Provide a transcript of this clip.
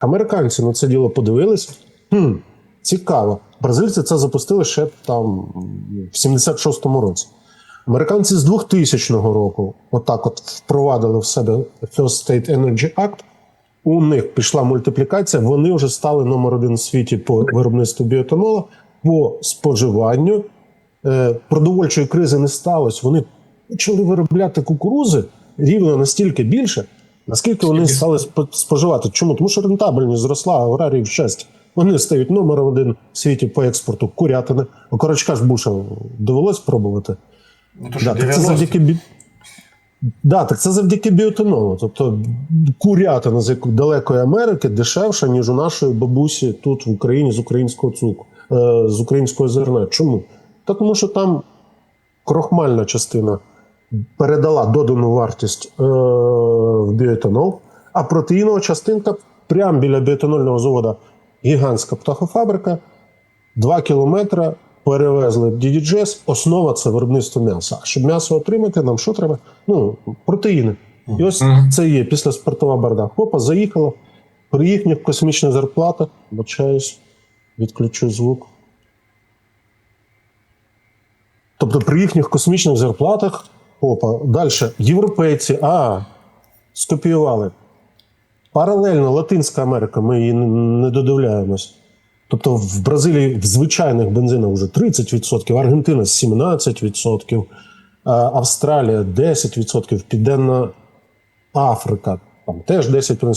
Американці на це діло подивились. Хм, цікаво. Бразильці це запустили ще там в 76-му році. Американці з 2000 року отак от впровадили в себе First State Energy Act. У них пішла мультиплікація. Вони вже стали номер один у світі по виробництву біоетанола, по споживанню. Е, продовольчої кризи не сталося. Вони почали виробляти кукурузи рівно настільки більше, наскільки вони стали сп- споживати. Чому? Тому що рентабельність зросла, а аграріїв щастя. Вони стають номером один в світі по експорту курятини. Окорочка ж Буша довелось пробувати. Ну, Да, так це завдяки бі... да, так це завдяки біотонолу. Тобто курятина з далекої Америки дешевша, ніж у нашої бабусі тут в Україні з українського цукру, е, з українського зерна. Чому? Та тому що там крохмальна частина передала додану вартість е, в біоетанол, а протеїнова частинка прямо біля біоетанольного заводу гігантська птахофабрика. Два кілометри перевезли в DDGS. Основа це виробництво м'яса. А щоб м'ясо отримати, нам що треба? Ну, протеїни. І ось це є після спиртова барда. Хопа, заїхала. При їхніх космічних зарплатах, бачаюсь, відключу звук. Тобто при їхніх космічних зарплатах, опа, далі європейці, а, скопіювали. Паралельно Латинська Америка, ми її не- додивляємось. Тобто в Бразилії в звичайних бензинах вже 30%, Аргентина 17%, Австралія 10%, Південна Африка там теж 10%.